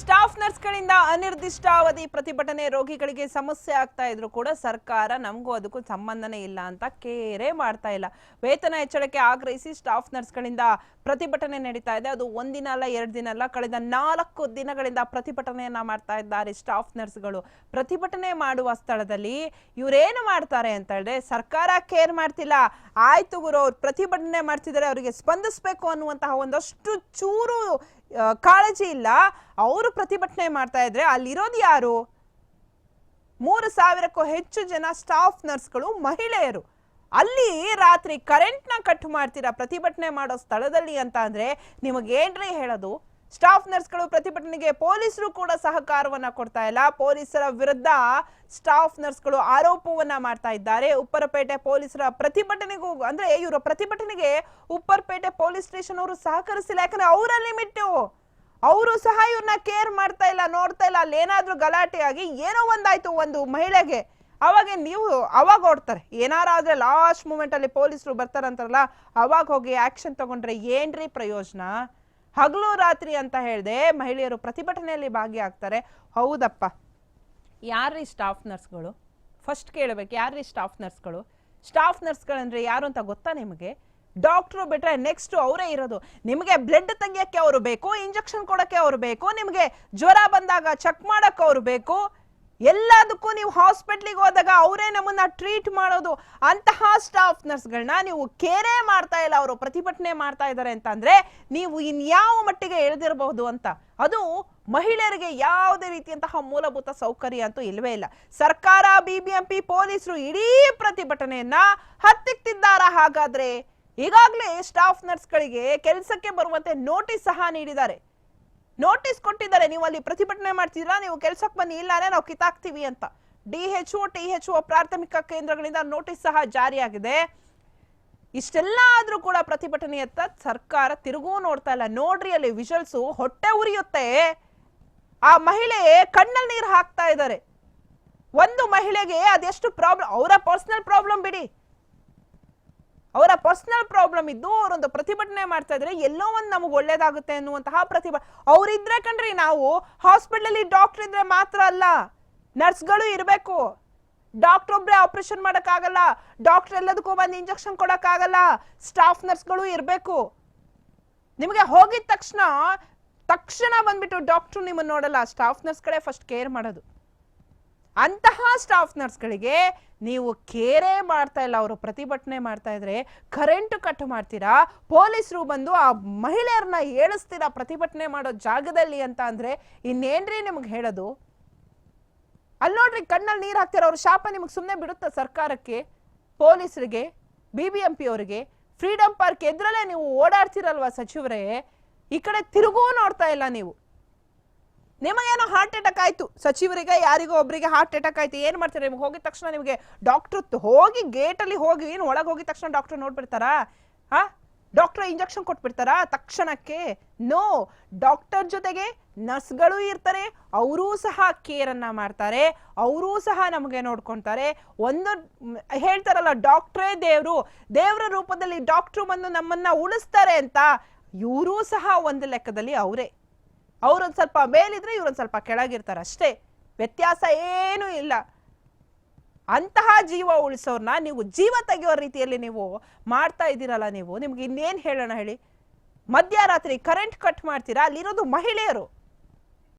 Staff ನರ್ಸ್ಗಳಿಂದ ಅನಿರ್ದಿಷ್ಟಾವಧಿ ಪ್ರತಿಭಟನೆ ರೋಗಿಗಳಿಗೆ ಸಮಸ್ಯೆ ಆಗ್ತಾ ಇದ್ರು ಕೂಡ ಸರ್ಕಾರ ನಮಗೂ ಅದಕ್ಕೂ ಸಂಬಂಧನೇ ಇಲ್ಲ ಅಂತ ಕೇರೆ ಮಾಡ್ತಾ ಇಲ್ಲ. ವೇತನ ಹೆಚ್ಚಳಕ್ಕೆ ಆಗ್ರಹಿಸಿ ಸ್ಟಾಫ್ ನರ್ಸ್ಗಳಿಂದ ಪ್ರತಿಭಟನೆ ನಡೀತಾ ಇದೆ. ಅದು ಒಂದಿನ ಅಲ್ಲ, ಎರಡು ದಿನ ಅಲ್ಲ, ಕಳೆದ ನಾಲ್ಕು ದಿನಗಳಿಂದ ಪ್ರತಿಭಟನೆಯನ್ನ ಮಾಡ್ತಾ ಇದ್ದಾರೆ ಸ್ಟಾಫ್ ನರ್ಸ್ಗಳು. ಪ್ರತಿಭಟನೆ ಮಾಡುವ ಸ್ಥಳದಲ್ಲಿ ಇವರೇನು ಮಾಡ್ತಾರೆ ಅಂತ ಹೇಳಿದ್ರೆ, ಸರ್ಕಾರ ಕೇರ್ ಮಾಡ್ತಿಲ್ಲ. ಆಯ್ತು ಗುರು, ಅವ್ರು ಪ್ರತಿಭಟನೆ ಮಾಡ್ತಿದ್ದಾರೆ, ಅವರಿಗೆ ಸ್ಪಂದಿಸ್ಬೇಕು ಅನ್ನುವಂತಹ ಒಂದಷ್ಟು ಚೂರು ಕಾಳಜಿ ಇಲ್ಲ. ಅವರು ಪ್ರತಿಭಟನೆ ಮಾಡ್ತಾ ಇದ್ರೆ ಅಲ್ಲಿರೋದು ಯಾರು? ಮೂರು ಸಾವಿರಕ್ಕೂ ಹೆಚ್ಚು ಜನ ಸ್ಟಾಫ್ ನರ್ಸ್ಗಳು ಮಹಿಳೆಯರು. ಅಲ್ಲಿ ರಾತ್ರಿ ಕರೆಂಟ್ನ ಕಟ್ ಮಾಡ್ತೀರಾ ಪ್ರತಿಭಟನೆ ಮಾಡೋ ಸ್ಥಳದಲ್ಲಿ ಅಂತ ಅಂದ್ರೆ ನಿಮಗೇನ್ರಿ ಹೇಳೋದು? ಸ್ಟಾಫ್ ನರ್ಸ್ಗಳು ಪ್ರತಿಭಟನೆಗೆ ಪೊಲೀಸರು ಕೂಡ ಸಹಕಾರವನ್ನ ಕೊಡ್ತಾ ಇಲ್ಲ. ಪೊಲೀಸರ ವಿರುದ್ಧ ಸ್ಟಾಫ್ ನರ್ಸ್ಗಳು ಆರೋಪವನ್ನ ಮಾಡ್ತಾ ಇದ್ದಾರೆ. ಉಪ್ಪರಪೇಟೆ ಪೊಲೀಸರ ಪ್ರತಿಭಟನೆಗೂ ಅಂದ್ರೆ ಇವರ ಪ್ರತಿಭಟನೆಗೆ ಉಪ್ಪರಪೇಟೆ ಪೊಲೀಸ್ ಸ್ಟೇಷನ್ ಅವರು ಸಹಕರಿಸಿಲ್ಲ. ಯಾಕಂದ್ರೆ ಅವರ ಲಿಮಿಟ್. ಅವರು ಸಹ ಇವ್ರನ್ನ ಕೇರ್ ಮಾಡ್ತಾ ಇಲ್ಲ, ನೋಡ್ತಾ ಇಲ್ಲ. ಅಲ್ಲಿ ಏನಾದ್ರೂ ಗಲಾಟೆ ಆಗಿ ಏನೋ ಒಂದಾಯ್ತು ಒಂದು ಮಹಿಳೆಗೆ. ಅವಾಗ ನೀವು ಅವಾಗ ಓಡ್ತಾರೆ ಏನಾರಾದ್ರೆ ಲಾಸ್ಟ್ ಮೂಮೆಂಟ್ ಅಲ್ಲಿ ಪೊಲೀಸರು ಬರ್ತಾರಂತಾರಲ್ಲ, ಅವಾಗ ಹೋಗಿ ಆಕ್ಷನ್ ತಗೊಂಡ್ರೆ ಏನ್ರಿ ಪ್ರಯೋಜನ? ಹಗಲು ರಾತ್ರಿ ಅಂತ ಹೇಳಿದೆ ಮಹಿಳೆಯರು ಪ್ರತಿಭಟನೆಯಲ್ಲಿ ಭಾಗಿಯಾಗ್ತಾರೆ. ಹೌದಪ್ಪ. ಯಾರ್ರೀ ಸ್ಟಾಫ್ ನರ್ಸ್ಗಳು? ಫಸ್ಟ್ ಕೇಳಬೇಕು ಯಾರ್ರೀ ಸ್ಟಾಫ್ ನರ್ಸ್ಗಳು? ಸ್ಟಾಫ್ ನರ್ಸ್ಗಳಂದ್ರೆ ಯಾರು ಅಂತ ಗೊತ್ತಾ ನಿಮಗೆ? ಡಾಕ್ಟ್ರು ಬಿಟ್ರೆ ನೆಕ್ಸ್ಟ್ ಅವರೇ ಇರೋದು. ನಿಮಗೆ ಬ್ಲಡ್ ತೆಗಿಯೋಕ್ಕೆ ಅವರು ಬೇಕು, ಇಂಜೆಕ್ಷನ್ ಕೊಡೋಕ್ಕೆ ಅವರು ಬೇಕು, ನಿಮಗೆ ಜ್ವರ ಬಂದಾಗ ಚೆಕ್ ಮಾಡೋಕ್ಕೆ ಅವರು ಬೇಕು ಎಲ್ಲದಕ್ಕೂ ನೀವು ಹಾಸ್ಪಿಟ್ಲಿಗೆ ಹೋದಾಗ ಅವರೇ ನಮ್ಮನ್ನ ಟ್ರೀಟ್ ಮಾಡೋದು. ಅಂತಹ ಸ್ಟಾಫ್ ನರ್ಸ್ಗಳನ್ನ ನೀವು ಕೇರೇ ಮಾಡ್ತಾ ಇಲ್ಲ, ಅವರು ಪ್ರತಿಭಟನೆ ಮಾಡ್ತಾ ಇದ್ದಾರೆ ಅಂತ ಅಂದ್ರೆ ನೀವು ಇನ್ಯಾವ ಮಟ್ಟಿಗೆ ಎಳೆದಿರಬಹುದು ಅಂತ. ಅದು ಮಹಿಳೆಯರಿಗೆ ಯಾವುದೇ ರೀತಿಯಂತಹ ಮೂಲಭೂತ ಸೌಕರ್ಯ ಅಂತೂ ಇಲ್ಲವೇ ಇಲ್ಲ. ಸರ್ಕಾರ ಬಿಬಿಎಂಪಿ ಪೊಲೀಸರು ಇಡೀ ಪ್ರತಿಭಟನೆಯನ್ನ ಹತ್ತಿಕ್ತಿದ್ದಾರ ಹಾಗಾದ್ರೆ? ಈಗಾಗಲೇ ಸ್ಟಾಫ್ ನರ್ಸ್ಗಳಿಗೆ ಕೆಲಸಕ್ಕೆ ಬರುವಂತೆ ನೋಟಿಸ್ ಸಹ ನೀಡಿದ್ದಾರೆ. ನೋಟಿಸ್ ಕೊಟ್ಟಿದ್ದಾರೆ ನೀವು ಅಲ್ಲಿ ಪ್ರತಿಭಟನೆ ಮಾಡ್ತೀರಾ ನೀವು ಕೆಲ್ಸಕ್ಕೆ ಬನ್ನಿ ಇಲ್ಲಾನೇ ನಾವು ಕಿತಾಕ್ತೀವಿ ಅಂತ. D H O T H O ಪ್ರಾಥಮಿಕ ಕೇಂದ್ರಗಳಿಂದ ನೋಟಿಸ್ ಸಹ ಜಾರಿಯಾಗಿದೆ. ಇಷ್ಟೆಲ್ಲ ಆದ್ರೂ ಕೂಡ ಪ್ರತಿಭಟನೆಯತ್ತ ಸರ್ಕಾರ ತಿರುಗೂ ನೋಡ್ತಾ ಇಲ್ಲ. ನೋಡ್ರಿ, ಅಲ್ಲಿ ವಿಷಲ್ಸು ಹೊಟ್ಟೆ ಉರಿಯುತ್ತೆ. ಆ ಮಹಿಳೆ ಕಣ್ಣಲ್ಲಿ ನೀರು ಹಾಕ್ತಾ ಇದ್ದಾರೆ. ಒಂದು ಮಹಿಳೆಗೆ ಅದೆಷ್ಟು ಪ್ರಾಬ್ಲಮ್ ಅವರ ಪರ್ಸನಲ್ ಪ್ರಾಬ್ಲಮ್ ಬಿಡಿ. ಅವರ ಪರ್ಸನಲ್ ಪ್ರಾಬ್ಲಮ್ ಇದ್ದು ಅವರೊಂದು ಪ್ರತಿಭಟನೆ ಮಾಡ್ತಾ ಇದ್ರೆ ಎಲ್ಲೋ ಒಂದು ನಮಗೆ ಒಳ್ಳೇದಾಗುತ್ತೆ ಅನ್ನುವಂತಹ ಪ್ರತಿಭಟ ಅವ್ರಿದ್ರೆ ಕಣ್ರಿ ನಾವು ಹಾಸ್ಪಿಟಲ್ ಡಾಕ್ಟರ್ ಇದ್ರೆ ಮಾತ್ರ ಅಲ್ಲ ನರ್ಸ್ಗಳು ಇರಬೇಕು. ಡಾಕ್ಟರ್ ಒಬ್ರೆ ಆಪರೇಷನ್ ಮಾಡೋಕ್ಕಾಗಲ್ಲ ಡಾಕ್ಟರ್ ಎಲ್ಲದಕ್ಕೂ ಬಂದು ಇಂಜೆಕ್ಷನ್ ಕೊಡೋಕ್ಕಾಗಲ್ಲ ಸ್ಟಾಫ್ ನರ್ಸ್ಗಳು ಇರಬೇಕು. ನಿಮಗೆ ಹೋಗಿದ ತಕ್ಷಣ ತಕ್ಷಣ ಬಂದ್ಬಿಟ್ಟು ಡಾಕ್ಟರ್ ನಿಮ್ಮನ್ನ ನೋಡಲ್ಲ ಸ್ಟಾಫ್ ನರ್ಸ್ ಕಡೆ ಫಸ್ಟ್ ಕೇರ್ ಮಾಡೋದು. ಅಂತಹ ಸ್ಟಾಫ್ ನರ್ಸ್ಗಳಿಗೆ ನೀವು ಕೇರೆ ಮಾಡ್ತಾ ಇಲ್ಲ, ಅವರು ಪ್ರತಿಭಟನೆ ಮಾಡ್ತಾ ಇದ್ರೆ ಕರೆಂಟ್ ಕಟ್ ಮಾಡ್ತೀರಾ? ಪೊಲೀಸರು ಬಂದು ಆ ಮಹಿಳೆಯರನ್ನ ಏಳಿಸ್ತೀರಾ, ಪ್ರತಿಭಟನೆ ಮಾಡೋ ಜಾಗದಲ್ಲಿ ಅಂತ ಅಂದ್ರೆ ಇನ್ನೇನ್ರಿ ನಿಮ್ಗೆ ಹೇಳೋದು? ಅಲ್ಲಿ ನೋಡ್ರಿ ಕಣ್ಣಲ್ಲಿ ನೀರು ಹಾಕ್ತೀರ ಅವ್ರ ಶಾಪ ನಿಮಗೆ ಸುಮ್ಮನೆ ಬಿಡುತ್ತಾ ಸರ್ಕಾರಕ್ಕೆ, ಪೊಲೀಸರಿಗೆ ಬಿ ಬಿ ಎಂ ಪಿ ಅವರಿಗೆ? ಫ್ರೀಡಂ ಪಾರ್ಕ್ ಎದ್ರಲ್ಲೇ ನೀವು ಓಡಾಡ್ತಿರಲ್ವಾ ಸಚಿವರೇ? ಈ ಕಡೆ ತಿರುಗೂ ನೋಡ್ತಾ ಇಲ್ಲ ನೀವು. ನಿಮಗೇನೋ ಹಾರ್ಟ್ ಅಟ್ಯಾಕ್ ಆಯ್ತು. ಸಚಿವರಿಗೆ, ಯಾರಿಗೋ ಒಬ್ಬರಿಗೆ ಹಾರ್ಟ್ ಅಟ್ಯಾಕ್ ಆಯ್ತು. ಏನು ಮಾಡ್ತಾರೆ? ನಿಮ್ಗೆ ಹೋಗಿದ ತಕ್ಷಣ ನಿಮಗೆ ಡಾಕ್ಟರ್ ಹೋಗಿ ಗೇಟಲ್ಲಿ ಹೋಗಿ, ಏನು ಒಳಗೆ ಹೋಗಿದ ತಕ್ಷಣ ಡಾಕ್ಟರ್ ನೋಡ್ಬಿಡ್ತಾರಾ? ಹಾ? ಡಾಕ್ಟರ್ ಇಂಜೆಕ್ಷನ್ ಕೊಟ್ಬಿಡ್ತಾರಾ? ತಕ್ಷಣಕ್ಕೆ ನೋ ಡಾಕ್ಟರ್ ಜೊತೆಗೆ ನರ್ಸ್ಗಳು ಇರ್ತಾರೆ, ಅವರೂ ಸಹ ಕೇರನ್ನು ಮಾಡ್ತಾರೆ, ಅವರೂ ಸಹ ನಮಗೆ ನೋಡ್ಕೊಂತಾರೆ. ಒಂದು ಹೇಳ್ತಾರಲ್ಲ ಡಾಕ್ಟ್ರೇ ದೇವರು, ದೇವರ ರೂಪದಲ್ಲಿ ಡಾಕ್ಟ್ರು ಬಂದು ನಮ್ಮನ್ನ ಉಳಿಸ್ತಾರೆ ಅಂತ, ಇವರೂ ಸಹ ಒಂದು ಲೆಕ್ಕದಲ್ಲಿ ಅವರೇ. ಅವ್ರೊಂದ್ ಸ್ವಲ್ಪ ಮೇಲಿದ್ರೆ ಇವ್ರೊಂದು ಸ್ವಲ್ಪ ಕೆಳಗಿರ್ತಾರೆ ಅಷ್ಟೇ ವ್ಯತ್ಯಾಸ ಏನೂ ಇಲ್ಲ. ಅಂತಹ ಜೀವ ಉಳಿಸೋರ್ನ ನೀವು ಜೀವ ತೆಗೆಯೋ ರೀತಿಯಲ್ಲಿ ನೀವು ಮಾಡ್ತಾ ಇದ್ದೀರಲ್ಲ ನೀವು, ನಿಮ್ಗೆ ಇನ್ನೇನು ಹೇಳೋಣ ಹೇಳಿ? ಮಧ್ಯರಾತ್ರಿ ಕರೆಂಟ್ ಕಟ್ ಮಾಡ್ತೀರಾ? ಅಲ್ಲಿರೋದು ಮಹಿಳೆಯರು.